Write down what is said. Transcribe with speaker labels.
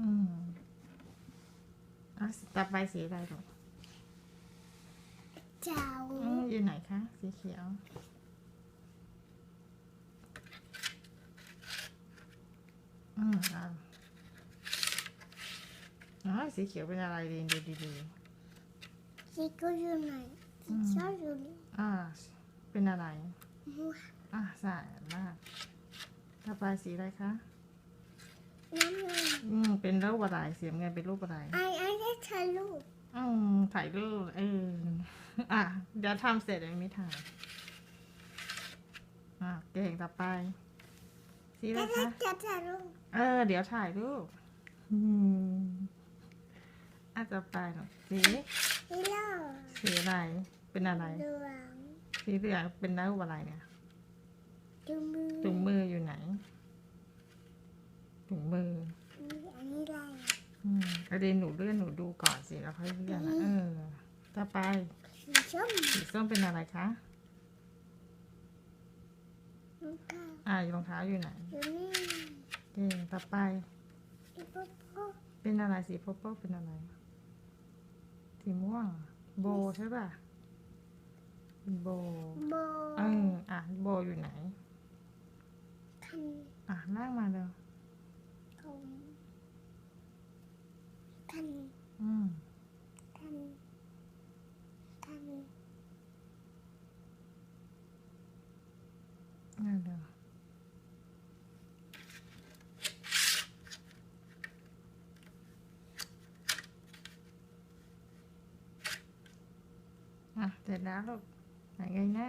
Speaker 1: อืมอะต่อไปสีอะไรลูก
Speaker 2: เจ้า
Speaker 1: อืมอยู่ไหนคะ สีเขียว อืมอะอ๋อสีเขียวเป็นอะไรดีดูดี
Speaker 2: สีก็อยู่ไหนสีเขียวอยู่นี่
Speaker 1: ๆอ่าเป็นอะไร
Speaker 2: หัว
Speaker 1: อะสะอาดมากต่อไปสีอะไรคะ
Speaker 2: น้ำเงิน
Speaker 1: อืมเป็นรูปอะไรสีน้ำเงินเป็นรูปอะไร
Speaker 2: ไอ้ไอ้ได้ทะลุ
Speaker 1: อืมถ่ายรูปเอออะเดี๋ยวทำเสร็จเดี๋ยวไม่ถ่ายอะเก่งต่อไปสีอะไร
Speaker 2: ได้ได้
Speaker 1: คะ
Speaker 2: จะทะลุ
Speaker 1: เออ เดี๋ยวถ่ายรูปอืมอะต่อไปหน่อยสี
Speaker 2: ฮีโร่
Speaker 1: สีอะไร เป็นอะไร
Speaker 2: เหลือง
Speaker 1: สีเหลืองเป็นรูปอะไรเนี่ย
Speaker 2: ดูมือ
Speaker 1: ถุงมืออยู่ไหน ถุงมือ
Speaker 2: มีอันนี้อะไร
Speaker 1: อืมประเด็นหนูเลื่อนหนูดูก่อนสิแล้วค่อยเลื่อนนะเออต่อไป
Speaker 2: สีส้ม
Speaker 1: สีส้มเป็นอะไรคะ
Speaker 2: น้ำตาล
Speaker 1: อ่ารองเท้าอยู่ไหน
Speaker 2: อยู่นี่
Speaker 1: เก่งต่อไป
Speaker 2: อีโป๊ะโป๊ะ
Speaker 1: เป็นอะไรสีโปโป้เป็นอะไรสีม่วง โบใช่ป่ะโบ
Speaker 2: โบ
Speaker 1: เอออะโบอยู่ไหน
Speaker 2: คัน
Speaker 1: อะลากมาเร็ว
Speaker 2: ผมคัน
Speaker 1: อืม
Speaker 2: คันคัน
Speaker 1: นั่นเร็